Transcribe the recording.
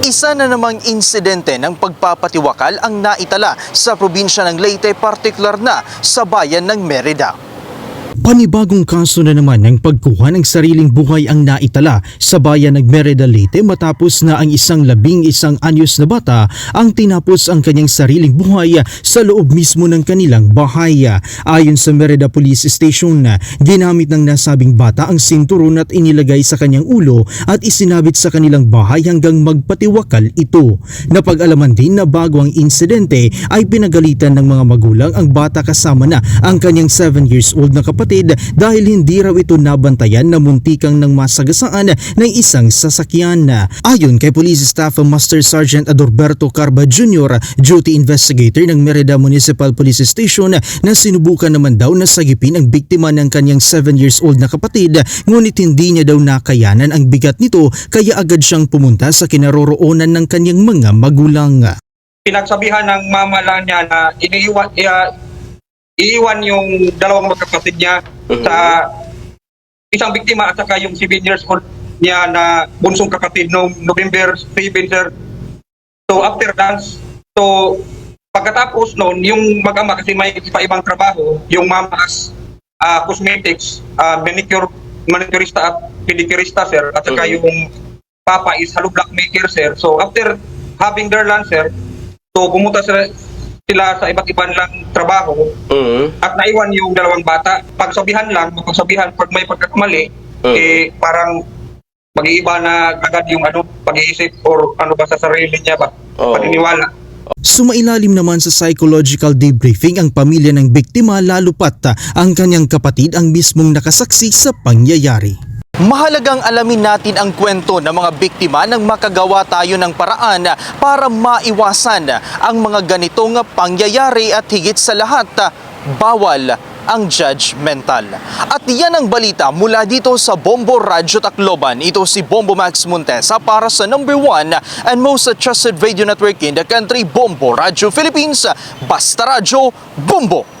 Isa na namang insidente ng pagpapatiwakal ang naitala sa probinsya ng Leyte, partikular na sa bayan ng Merida. Panibagong kaso na naman ng pagkuha ng sariling buhay ang naitala sa bayan ng Merida Leyte matapos na ang isang labing isang anyos na bata ang tinapos ang kanyang sariling buhay sa loob mismo ng kanilang bahay. Ayon sa Merida Police Station, ginamit ng nasabing bata ang sinturon at inilagay sa kanyang ulo at isinabit sa kanilang bahay hanggang magpatiwakal ito. Napag-alaman din na bago ang insidente ay pinagalitan ng mga magulang ang bata kasama na ang kanyang 7 years old na kapatid dahil hindi raw ito nabantayan na muntikang ng masagasaan ng isang sasakyan. Ayon kay Police Staff Master Sergeant Adorberto Carba Jr., duty investigator ng Merida Municipal Police Station na sinubukan naman daw na sagipin ang biktima ng kanyang 7 years old na kapatid ngunit hindi niya daw nakayanan ang bigat nito kaya agad siyang pumunta sa kinaroroonan ng kanyang mga magulang. pinagsabihan ng mama lang niya na iniiwan, iya- iiwan yung dalawang magkapatid niya sa isang biktima at saka yung 7 years old niya na bunsong kapatid noong November 7, sir. So after dance, so pagkatapos noon, yung mag-ama kasi may iba-ibang trabaho, yung mama as ah, cosmetics, ah, manicure, manicurista at pedicurista, sir, at saka Mhm. yung papa is hollow block maker, sir. So after having their lunch, sir, so pumunta sila, sila sa iba't ibang lang trabaho Mhm. at naiwan yung dalawang bata. Pagsabihan lang, pagsabihan, pag may pagkakamali, Mhm. eh parang mag-iiba na agad yung ano, pag-iisip or ano ba sa sarili niya ba, Oo. paniniwala. Sumailalim naman sa psychological debriefing ang pamilya ng biktima lalo pat ah, ang kanyang kapatid ang mismong nakasaksi sa pangyayari. Mahalagang alamin natin ang kwento ng mga biktima nang makagawa tayo ng paraan para maiwasan ang mga ganitong pangyayari at higit sa lahat, bawal ang judgmental. At yan ang balita mula dito sa Bombo Radyo Tacloban. Ito si Bombo Max Montesa para sa number one and most trusted radio network in the country, Bombo Radyo Philippines. Basta Radyo, Bombo!